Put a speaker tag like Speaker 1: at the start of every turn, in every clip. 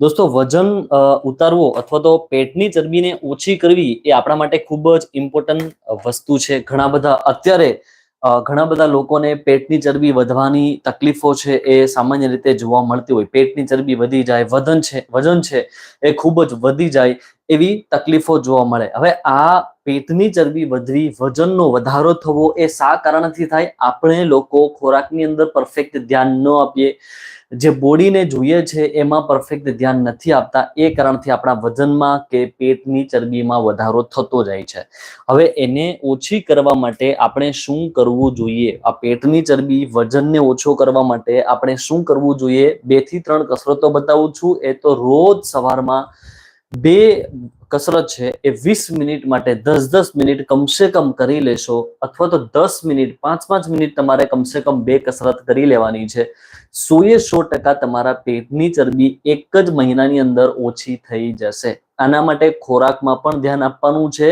Speaker 1: દોસ્તો, વજન ઉતારવો અથવા તો પેટની ચરબીને ઓછી કરવી એ આપણા માટે ખૂબ જ ઇમ્પોર્ટન્ટ વસ્તુ છે. ઘણા બધા, અત્યારે ઘણા બધા લોકોને પેટની ચરબી વધવાની તકલીફો છે એ સામાન્ય રીતે જોવા મળતી હોય. પેટની ચરબી વધી જાય, વજન છે વજન છે એ ખૂબ જ વધી જાય એવી તકલીફો જોવા મળે. હવે આ પેટની ચરબી વધવી, વજનનો વધારો થવો એ શા કારણથી થાય? આપણે લોકો ખોરાકની અંદર પરફેક્ટ ધ્યાન ન આપીએ. જે બોડીને જોઈએ છે એમાં પરફેક્ટ ધ્યાન નથી આપતા. એ કારણથી આપણા વજનમાં કે પેટની ચરબીમાં વધારો થતો જાય છે. હવે એને ઓછી કરવા માટે આપણે શું કરવું જોઈએ? આ પેટની ચરબી વજનને ઓછો કરવા માટે આપણે શું કરવું જોઈએ? બેથી ત્રણ કસરતો બતાવું છું. એ તો રોજ સવારમાં બે કસરત છે એ વીસ મિનિટ માટે દસ દસ મિનિટ કમસે કમ કરી લેશો અથવા તો દસ મિનિટ, પાંચ પાંચ મિનિટ તમારે કમસે કમ બે કસરત કરી લેવાની છે. સોએ સો ટકા તમારા પેટની ચરબી એક જ મહિનાની અંદર ઓછી થઈ જશે. આના માટે ખોરાકમાં પણ ધ્યાન આપવાનું છે.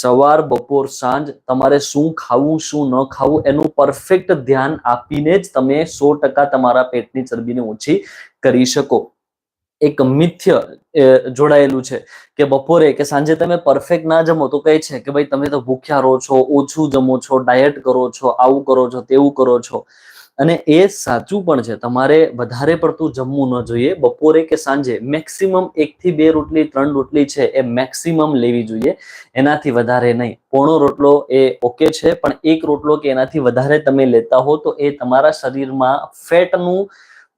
Speaker 1: સવાર, બપોર, સાંજ તમારે શું ખાવું, શું ન ખાવું એનું પરફેક્ટ ધ્યાન આપીને જ તમે સો ટકા તમારા પેટની ચરબીને ઓછી કરી શકો. એક મિથ્ય જોડાયેલું છે કે બપોરે કે સાંજે તમે પરફેક્ટ ના જમો તો કહે છે કે ભાઈ તમે તો ભૂખ્યા રહો છો, ઓછું જમો છો ડાયટ કરો છો, આવું કરો છો, તેવું કરો છો. અને એ સાચું પણ છે, તમારે વધારે પડતું જમવું ન જોઈએ, બપોરે કે સાંજે મેક્સિમમ એકથી બે રોટલી, ત્રણ રોટલી છે એ મેક્સિમમ લેવી જોઈએ, એનાથી વધારે નહીં. પોણો રોટલો એ ઓકે છે, પણ એક રોટલો કે એનાથી વધારે તમે લેતા હો તો એ તમારા શરીરમાં ફેટનું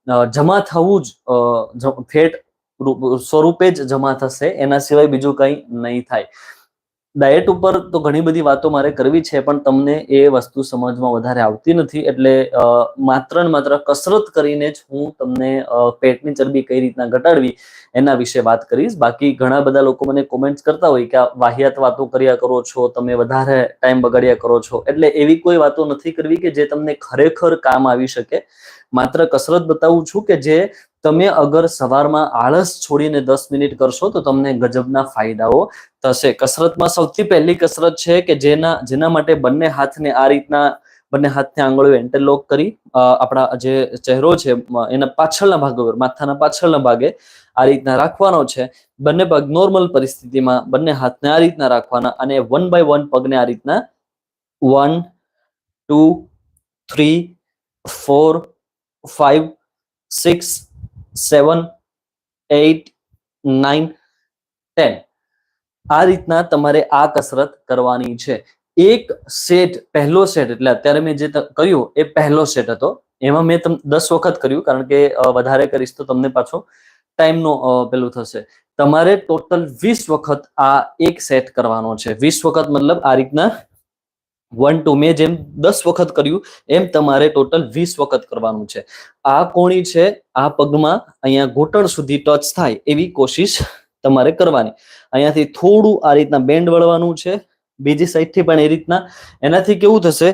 Speaker 1: જમા થવું જ ફેટ સ્વરૂપે જ જમા થશે એના સિવાય બીજું કંઈ નહીં થાય. ડાયટ ઉપર તો ઘણી બધી વાતો મારે કરવી છે, પણ તમને એ વસ્તુ સમજમાં વધારે આવતી નથી. એટલે માત્ર ને માત્ર કસરત કરીને જ હું તમને પેટની ચરબી કઈ રીતના ઘટાડવી એના વિશે વાત કરીશ. બાકી ઘણા બધા લોકો મને કોમેન્ટ્સ કરતા હોય કે આ વાહિયાત વાતો કર્યા કરો છો, તમે વધારે ટાઈમ બગાડ્યા કરો છો. એટલે એવી કોઈ વાતો નથી કરવી કે જે તમને ખરેખર કામ આવી શકે. માત્ર કસરત બતાવું છું કે જે તમે અગર સવારમાં આળસ છોડીને દસ મિનિટ કરશો, તો તમને ગજબના ફાયદાઓ થશે. કસરતમાં સૌથી પહેલી કસરત છે કે જેના જેના માટે બંને હાથને આ રીતના, બંને હાથને આંગળીઓ એન્ટરલોક કરી આપણા જે ચહેરો છે એના પાછળના ભાગ ઉપર માથાના પાછળના ભાગે આ રીતના રાખવાનો છે. બંને પગ નોર્મલ પરિસ્થિતિમાં બંને હાથને આ રીતના રાખવાના અને વન બાય વન પગને આ રીતના one two three four five six seven eight nine ten. આ રીતના તમારે આ કસરત કરવાની છે. એક સેટ, પહેલો સેટ, એટલે અત્યારે મેં જે કર્યું, એ પહેલો સેટ હતો. એમાં મેં તમને દસ વખત કર્યું, કારણ કે વધારે કરીશ તો તમને પાછો ટાઈમનો પેલું થશે. તમારે ટોટલ વીસ વખત આ એક સેટ કરવાનો છે. વીસ વખત મતલબ આ રીતના વન ટુ મેં જેમ દસ વખત કર્યું, એમ તમારે ટોટલ વીસ વખત કરવાનું છે. આ કોણી છે, આ પગમાં અહીંયા ઘૂંટણ સુધી ટચ થાય એવી કોશિશ તમારે કરવાની. અહીંયાથી થોડું આ રીતના બેન્ડ વળવાનું છે, બીજી સાઈડથી પણ એ રીતના. એનાથી કેવું થશે,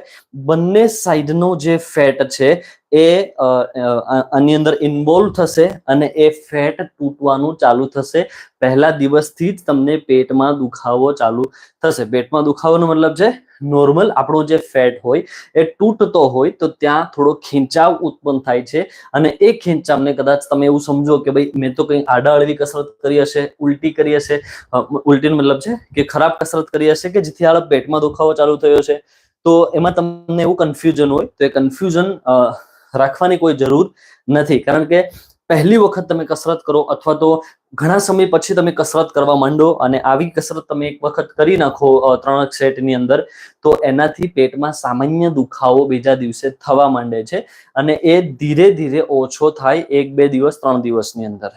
Speaker 1: બંને સાઈડનો જે ફેટ છે એ આની અંદર ઇન્વોલ્વ થશે અને એ ફેટ તૂટવાનું ચાલુ થશે. પહેલા દિવસથી જ તમને પેટમાં દુખાવો ચાલુ થશે. પેટમાં દુખાવાનો મતલબ છે નોર્મલ આપણો જે ફેટ હોય એ તૂટતો હોય તો ત્યાં થોડો ખેંચાવ ઉત્પન્ન થાય છે. અને એ ખેંચાવને કદાચ તમે એવું સમજો કે ભાઈ મેં તો કંઈ આડાઅળવી કસરત કરી હશે, ઉલટી કરી હશે. ઉલટીનો મતલબ છે કે ખરાબ કસરત કરી હશે કે જેથી હાલ પેટમાં દુખાવો ચાલુ થયો છે તો એમાં તમને એવું કન્ફ્યુઝન હોય તો એ કન્ફ્યુઝન રાખવાની કોઈ જરૂર નથી. કારણ કે પહેલી વખત તમે કસરત કરો અથવા તો ઘણા સમય પછી તમે કસરત કરવા માંડો અને આવી કસરત તમે એક વખત કરી નાખો ત્રણ સેટની અંદર, તો એનાથી પેટમાં સામાન્ય દુખાવો બીજા દિવસે થવા માંડે છે અને એ ધીરે ધીરે ઓછો થાય એક બે દિવસ, ત્રણ દિવસની અંદર.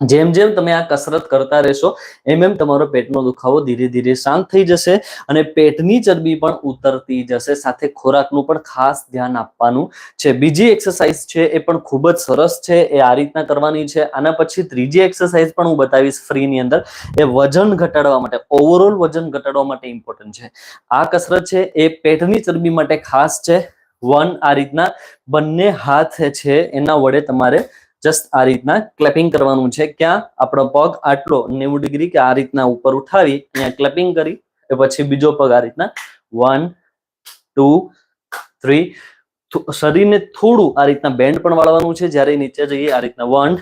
Speaker 1: જેમ જેમ તમે આ કસરત કરતા રહેશો, એમ એમ તમારો પેટનો દુખાવો ધીરે ધીરે શાંત થઈ જશે અને પેટની ચરબી પણ ઉતરતી જશે. સાથે ખોરાકનું પણ ખાસ ધ્યાન આપવાનું છે. બીજી એક્સરસાઇઝ છે એ પણ ખૂબ જ સરસ છે. એ આ રીતના કરવાની છે. આના પછી ત્રીજી એક્સરસાઇઝ પણ હું બતાવીશ ફ્રીની અંદર. એ વજન ઘટાડવા માટે ઓવરઓલ વજન ઘટાડવા માટે ઇમ્પોર્ટન્ટ છે. આ કસરત છે એ પેટની ચરબી માટે ખાસ છે. વન આ રીતના બંને હાથ છે. એના વડે તમારે જસ્ટ આ રીતના ક્લેપિંગ કરવાનું છે. ક્યાં? આપણો પગ આટલો નેવું ડિગ્રી કે આ રીતના ઉપર ઉઠાવી, અહીંયા ક્લેપિંગ કરી, એ પછી બીજો પગ આ રીતના. વન ટુ થ્રી શરીરને થોડું આ રીતના બેન્ડ પણ વાળવાનું છે. જ્યારે નીચે જઈએ, આ રીતના. One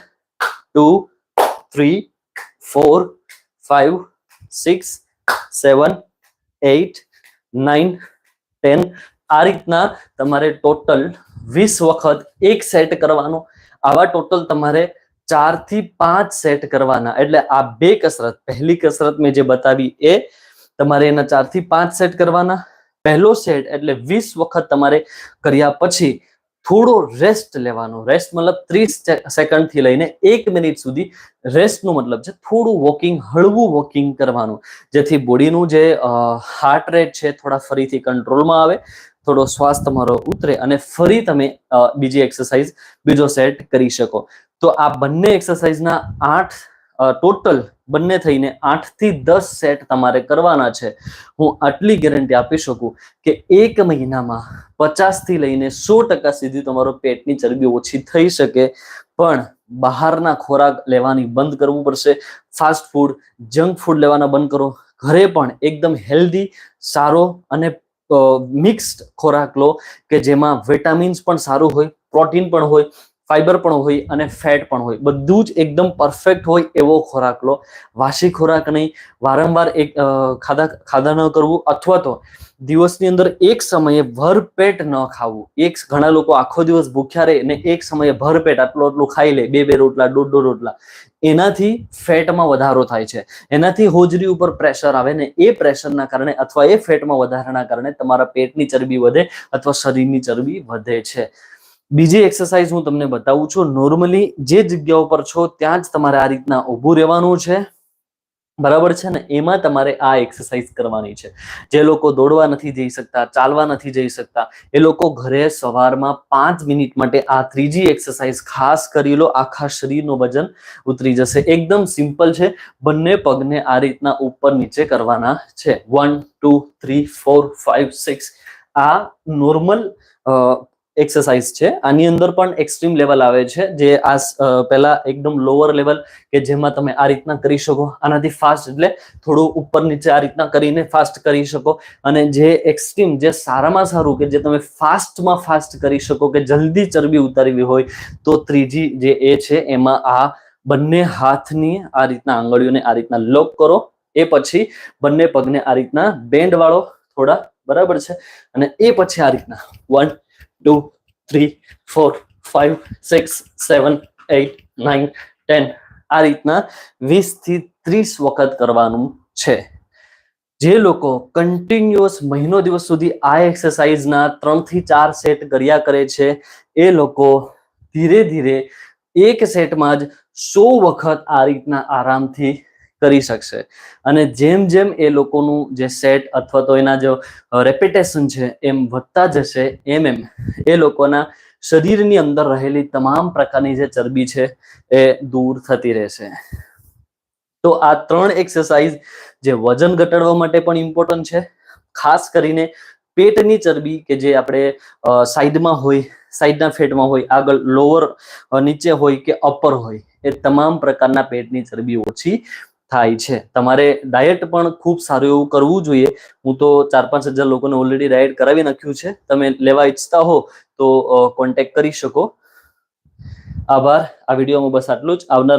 Speaker 1: two three four five six seven eight nine ten આ રીતના તમારે ટોટલ વીસ વખત એક સેટ કરવાનો આવા ટોટલ તમારે ચારથી પાંચ સેટ કરવાના. એટલે આ બે કસરત, પહેલી કસરત મેં જે બતાવી એ તમારે એના ચારથી પાંચ સેટ કરવાના. પહેલો સેટ એટલે વીસ વખત તમારે કર્યા પછી થોડો રેસ્ટ લેવાનો. રેસ્ટ મતલબ ત્રીસ સેકન્ડથી લઈને એક મિનિટ સુધી રેસ્ટનો મતલબ છે થોડું વોકિંગ હળવું વોકિંગ કરવાનું. જેથી બોડીનું જે હાર્ટ રેટ છે થોડા ફરીથી કંટ્રોલમાં આવે. થોડો શ્વાસ તમારો ઉતરે અને ફરી તમે બીજી એક્સરસાઇઝ બીજો સેટ કરી શકો. તો આ બંને એક્સરસાઇઝના આઠ ટોટલ બંને થઈને આઠથી દસ સેટ તમારે કરવાના છે. હું આટલી ગેરંટી આપી શકું કે એક મહિનામાં પચાસથી લઈને સો ટકા સુધી તમારો પેટની ચરબી ઓછી થઈ શકે, પણ બહારના ખોરાક લેવાની બંધ કરવું પડશે. ફાસ્ટ ફૂડ જંક ફૂડ લેવાના બંધ કરો. ઘરે પણ એકદમ હેલ્ધી સારો અને મિક્સ્ડ ખોરાક લો કે જેમાં વિટામિન્સ પણ સારું હોય પ્રોટીન પણ હોય ફાઈબર પણ હોય અને ફેટ પણ હોય. બધું જ એકદમ પરફેક્ટ હોય એવો ખોરાક લો. વાસી ખોરાક નહીં. વારંવાર એક ખાધા ખાધા ન કરવું અથવા તો દિવસની અંદર એક સમયે ભરપેટ ન ખાવું. એક ઘણા લોકો આખો દિવસ ભૂખ્યા રહે ને એક સમયે ભરપેટ આટલું આટલું ખાઈ લે. બે બે રોટલા, દોઢ દોઢ રોટલા. એનાથી ફેટમાં વધારો થાય છે. એનાથી હોજરી ઉપર પ્રેશર આવે ને એ પ્રેશરના કારણે અથવા એ ફેટમાં વધારાના કારણે તમારા પેટની ચરબી વધે અથવા શરીરની ચરબી વધે છે. બીજી એક્સરસાઇઝ હું તમને બતાવું છું. નોર્મલી જે જગ્યા ઉપર છો ત્યાં જ તમારે આ રીતના ઊભું રહેવાનું છે. બરાબર છે ને? એમાં તમારે આ એક્સરસાઇઝ કરવાની છે. જે લોકો દોડવા નથી જઈ શકતા, ચાલવા નથી જઈ શકતા, એ લોકો ઘરે સવારમાં પાંચ મિનિટ માટે આ ત્રીજી એક્સરસાઇઝ ખાસ કરી લો. આખા શરીરનું વજન ઉતરી જશે. એકદમ સિમ્પલ છે. બંને પગને આ રીતના ઉપર નીચે કરવાના છે. One two three four five six આ નોર્મલ એક્સરસાઇઝ છે. આની અંદર પણ એક્સ્ટ્રીમ લેવલ આવે છે, જે આ પહેલા એકદમ લોઅર લેવલ કે જેમાં તમે આ રીતના કરી શકો. આનાથી ફાસ્ટ એટલે થોડું ઉપર નીચે આ રીતના કરીને ફાસ્ટ કરી શકો. અને જે એક્સ્ટ્રીમ જે સારામાં સારું કે જે તમે ફાસ્ટમાં ફાસ્ટ કરી શકો કે જલ્દી ચરબી ઉતારવી હોય, તો ત્રીજી જે એ છે, એમાં આ બંને હાથની આ રીતના આંગળીઓને આ રીતના લોક કરો. એ પછી બંને પગને આ રીતના બેન્ડ વાળો થોડા, બરાબર છે? અને એ પછી આ રીતના. One two three four five six seven eight nine ten આ રીતના વીસથી ત્રીસ વખત કરવાનું છે. જે લોકો કન્ટિન્યુઅસ મહિનો દિવસ સુધી આ એક્સરસાઇઝના ત્રણથી ચાર સેટ કર્યા કરે છે, એ લોકો ધીરે ધીરે એક સેટમાં જ સો વખત આ રીતના આરામથી કરી શકશે. અને જેમ જેમ એ લોકોનું જે સેટ અથવા તો એના જો રેપ્યુટેશન છે એમ વધતા જશે, એમ એમ એ લોકોના શરીરની અંદર રહેલી તમામ પ્રકારની જે ચરબી છે એ દૂર થતી રહેશે. તો આ ત્રણ એક્સરસાઇઝ જે વજન ઘટાડવા માટે પણ ઇમ્પોર્ટન્ટ છે. ખાસ કરીને પેટની ચરબી કે જે આપણે સાઈડમાં હોય, સાઈડના ફેટમાં હોય, આગળ લોઅર નીચે હોય કે અપર હોય, એ તમામ પ્રકારના પેટની ચરબી ઓછી થાય છે. તમારે ડાયટ પણ ખૂબ સારું એવું કરવું જોઈએ. હું તો ચાર પાંચ હજાર લોકોને ઓલરેડી ડાયટ કરાવી નાખ્યું છે. તમે લેવા ઈચ્છતા હો તો કોન્ટેક્ટ કરી શકો. આભાર. આ વિડીયોમાં બસ આટલું જ. આવનાર